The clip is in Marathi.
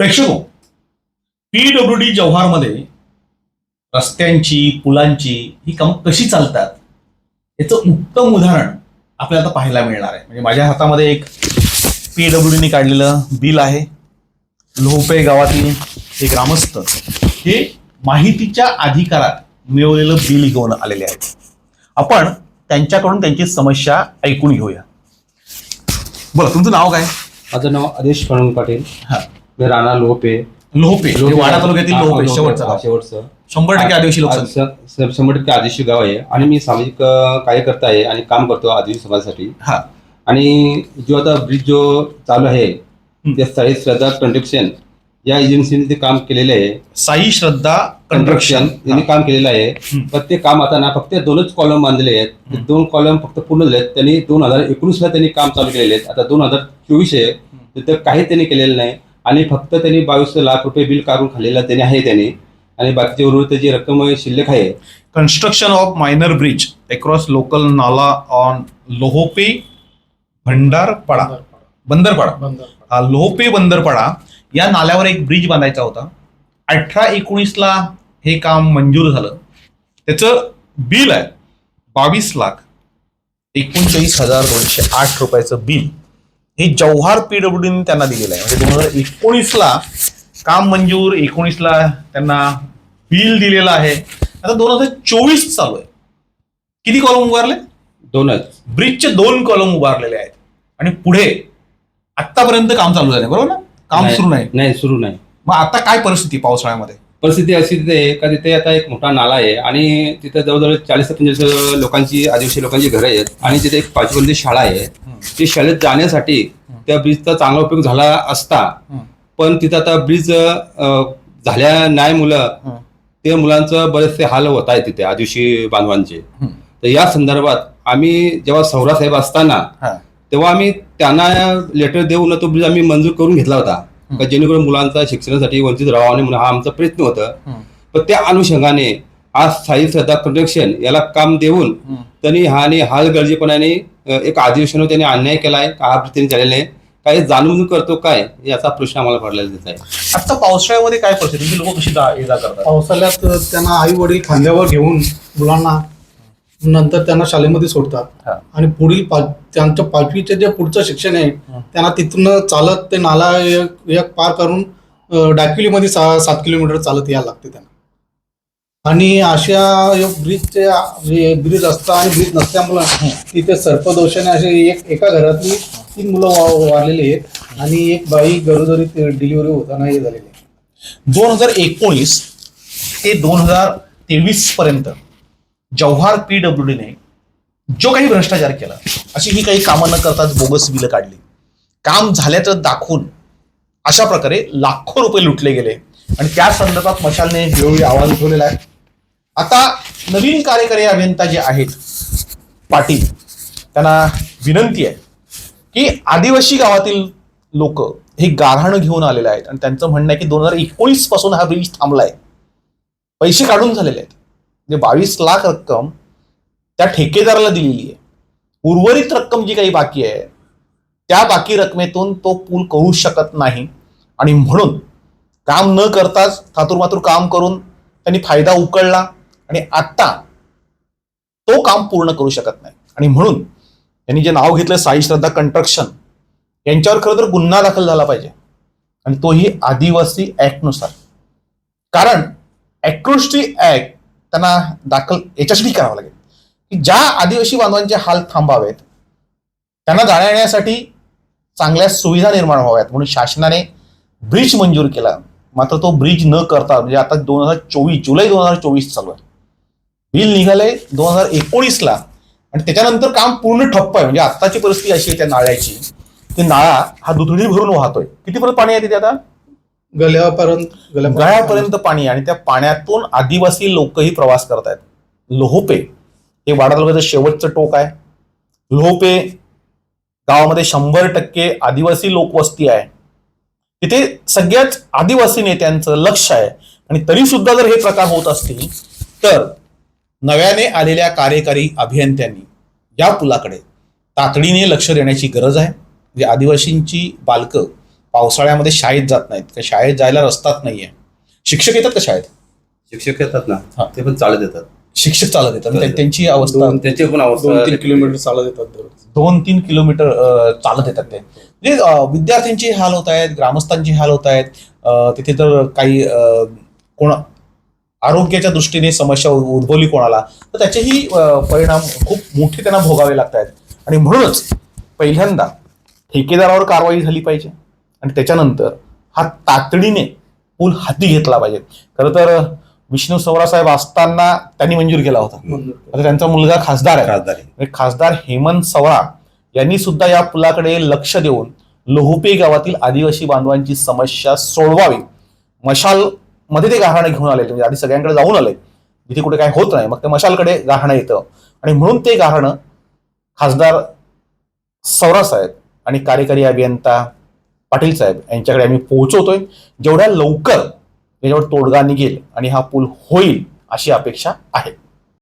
प्रेक्षको पीडब्ल्यू डी जव्हारमध्ये रस्त्यांची पुलांची ही कामं कशी चालतात याचं उत्तम उदाहरण आपल्याला आता पाहायला मिळणार आहे. म्हणजे माझ्या हातामध्ये एक पीडब्ल्यू डीने काढलेलं बिल आहे. लोहपे गावातील हे ग्रामस्थ हे माहितीच्या अधिकारात मिळवलेलं बिल घेऊन आलेले आहेत. आपण त्यांच्याकडून त्यांची समस्या ऐकून घेऊया. बोला तुमचं नाव काय? माझं नाव आदेश पाटील. हा. मी राणा लोहपे. लोहपे हे वाडा तालुक्यातील हा, लोहपे लोहपे, शेवटचं हा, गाव. शेवटचं. शंभर टक्के आदिवासी लोकसंख्या. स- स- शंभर टक्के आदिवासी गाव आहे. आणि मी सामाजिक अ, कार्यकर्ता आहे आणि काम करतो आदिवासी समाजासाठी. हा. आणि जो आता ब्रिज जो चालू आहे ते साई श्रद्धा कंस्ट्रक्शन या एजन्सीने ते काम केलेलं आहे. साई श्रद्धा कंस्ट्रक्शन कंस्ट्रक्शन यांनी काम केलेलं आहे. हम्म. पण ते काम आता ना फक्त दोनच कॉलम बांधलेले आहेत. ते दोन कॉलम फक्त पूर्ण झाले आहेत त्यांनी दोन हजार एकोणीसला त्यांनी काम चालू केलेले आहेत. आता दोन हजार चोवीस आहे. तर ते काही त्यांनी केलेलं नाही. आणि फक्त त्यांनी बावीस लाख रुपये बिल काढून खाल्लेलं त्यांनी आहे त्यांनी. आणि बाकीची उर्वरित जी रक्कम शिल्लक आहे. Construction of minor bridge across local नाला ऑन लोहोपे भंडारपाडा बंदरपाडा हा लोहपे बंदरपाडा या नाल्यावर एक ब्रिज बांधायचा होता. अठरा एकोणीसला हे काम मंजूर झालं. त्याचं बिल आहे बावीस लाख एकोणचाळीस हजार दोनशे आठ रुपयाचं बिल. हे जव्हार पीडब्ल्यूडीने त्यांना दिलेलं आहे. म्हणजे दोन हजार एकोणीसला काम मंजूर एकोणीसला त्यांना बिल दिलेलं आहे. आता दोन हजार चोवीस चालू आहे. किती कॉलम उभारले? दोनच. ब्रिजचे दोन कॉलम उभारलेले आहेत. आणि पुढे आतापर्यंत काम चालू झाले बरोबर ना? काम सुरू नाही. नाही सुरू नाही. मग आता काय परिस्थिती पावसाळ्यामध्ये? परिस्थिती अशी तिथे का तिथे आता एक मोठा नाला आहे आणि तिथे जवळजवळ चाळीस ते लोकांची आदिवासी लोकांची घरं आहेत आणि तिथे एक पाचवंदी शाळा आहे ती शाळेत जाण्यासाठी त्या ब्रिजचा चांगला उपयोग झाला असता. पण तिथं आता ब्रिज झाल्या नाही मुलं. ते मुलांचं बरेचसे हाल होत आहे तिथे आदिवासी बांधवांचे. तर या संदर्भात आम्ही जेव्हा सौरा साहेब असताना. तेव्हा आम्ही त्यांना लेटर देऊन तो ब्रिज आम्ही मंजूर करून घेतला होता का जेणेकरून मुलांचा शिक्षणासाठी वंचित राहावं आणि म्हणून हा आमचा प्रयत्न होता. पण त्या अनुषंगाने आज साई श्रद्धा कंस्ट्रक्शन याला काम देऊन. त्यांनी हा आणि हाल गरजेपणाने अ, एक आदिवासीवर त्यांनी अन्याय केलाय का हा त्यांनी झालेला आहे काही जाणून करतो काय याचा प्रश्न आम्हाला पडलेला दिसत आहे आता पावसाळ्यामध्ये काय परिस्थिती लोक कशी करतात पावसाळ्यात त्यांना आई वडील खांद्यावर घेऊन मुलांना नंतर त्यांना शाळेमध्ये सोडतात. हा. आणि पुढील पा- त्यांच्या पाचवीचे जे पुढचं शिक्षण आहे त्यांना तिथून चालत ते नाला एक एक पार करून अं, डाकिवलीमध्ये सा सात किलोमीटर चालत यायला लागते त्यांना. आणि अशा ब्रिजचे ब्रिज असतं आणि ब्रिज नसल्यामुळं तिथे सर्पदोषाने असे एक एका घरातली तीन मुलं वा- वारलेली आहेत आणि एक बाई गरोदरी डिलिव्हरी होताना हे झालेली आहे. दोन हजार एकोणीस ते दोन हजार तेवीस पर्यंत जव्हार पीडब्ल्यूडीने जो काही भ्रष्टाचार केला अशी ही काही कामं न करताच बोगस बिलं काढली. काम झाल्याचं दाखवून अशा प्रकारे लाखो रुपये लुटले गेले. आणि त्या संदर्भात मशालने वेळोवेळी आवाज उठवलेला आहे. आता नवीन कार्यकारी अभियंता जे आहेत पाटील त्यांना विनंती आहे की आदिवासी गावातील लोक हे गारहाणं घेऊन आलेले आहेत. आणि त्यांचं म्हणणं आहे की दोन हजार एकोणीसपासून हा ब्रिज थांबलाय. पैसे काढून झालेले आहेत. म्हणजे बावीस लाख रक्कम त्या ठेकेदाराला दिलेली आहे. उर्वरित रक्कम जी काही बाकी आहे त्या बाकी रकमेतून तो पूल करू शकत नाही. आणि म्हणून काम न करताच थातूरमातूर काम करून त्यांनी फायदा उकळला आणि आत्ता तो काम पूर्ण करू शकत नाही. आणि म्हणून त्यांनी जे नाव घेतलं साई श्रद्धा कंस्ट्रक्शन यांच्यावर खरं तर गुन्हा दाखल झाला पाहिजे. आणि तोही आदिवासी ऍक्टनुसार कारण अॅट्रोसिटी ऍक्ट त्यांना दाखल याच्यासाठी करावं लागेल. की ज्या आदिवासी बांधवांचे हाल थांबावेत त्यांना जाण्या येण्यासाठी चांगल्या सुविधा निर्माण व्हाव्यात. म्हणून शासनाने ब्रिज मंजूर केला. मात्र तो ब्रिज न करता म्हणजे आता दोन हजार चोवीस जुलै दोन हजार चोवीस चालू आहे. बिल निघालंय दोन हजार एकोणीसला. आणि त्याच्यानंतर काम पूर्ण ठप्प आहे. म्हणजे आत्ताची परिस्थिती अशी आहे त्या नाळ्याची. की नाळा हा दुधडी भरून वाहतोय. कितीपर्यंत पाणी आहे तिथे आता? गळ्यापर्यंत गळ्यापर्यंत पाणी आणि त्या पाण्यातून आदिवासी लोकही प्रवास करत आहेत लोहोपे हे वाडा तालुक्याचं शेवटचं टोक आहे. लोहोपे गावामध्ये शंभर टक्के आदिवासी लोकवस्ती आहे. तिथे सगळ्याच आदिवासी नेत्यांचं लक्ष आहे. आणि तरी सुद्धा जर हे प्रकार होत असतील तर नव्याने आलेल्या कार्यकारी अभियंत्यांनी या पुलाकडे तातडीने लक्ष देण्याची गरज आहे. म्हणजे आदिवासींची बालकं पावसाळ्यामध्ये शाळेत जात नाहीत. का शाळेत जायला रस्ताच नाहीये. शिक्षक येतात का शाळेत? शिक्षक येतात ना. हा. ते पण चालत येतात. शिक्षक चालत येतात. त्यांची अवस्था दोन- त्यांची पण दोन अवस्था तीन किलोमीटर चालत येतात दोन तीन किलोमीटर चालत येतात ते. म्हणजे विद्यार्थ्यांचे हाल होत आहेत ग्रामस्थांचे हाल होत आहेत. तिथे तर काही अ, कोण आरोग्याच्या दृष्टीने समस्या उद- उद्भवली कोणाला तर त्याचेही परिणाम खूप मोठे त्यांना भोगावे लागत आहेत आणि म्हणूनच पहिल्यांदा ठेकेदारावर कारवाई झाली पाहिजे. आणि त्याच्यानंतर हा तातडीने पूल हाती घेतला पाहिजे. खरं तर विष्णू सवरा साहेब असताना त्यांनी मंजूर केला होता. आता त्यांचा मुलगा खासदार आहे. खासदार. म्हणजे खासदार हेमंत सवरा यांनी सुद्धा या पुलाकडे लक्ष देऊन लोहुपे गावातील आदिवासी बांधवांची समस्या सोडवावी. मशाल मध्ये ते गारहाणं घेऊन आले. म्हणजे आधी सगळ्यांकडे जाऊन आले. जिथे कुठे काय होत नाही मग ते मशालकडे गारहाणं येतं. आणि म्हणून ते गारहाणं खासदार सौरा साहेब आणि कार्यकारी अभियंता पाटील साहेब यांच्याकडे आम्ही पोहोचवतोय. जेवढ्या लवकर याच्यावर तोडगा निघेल आणि हा पूल होईल अशी अपेक्षा आहे.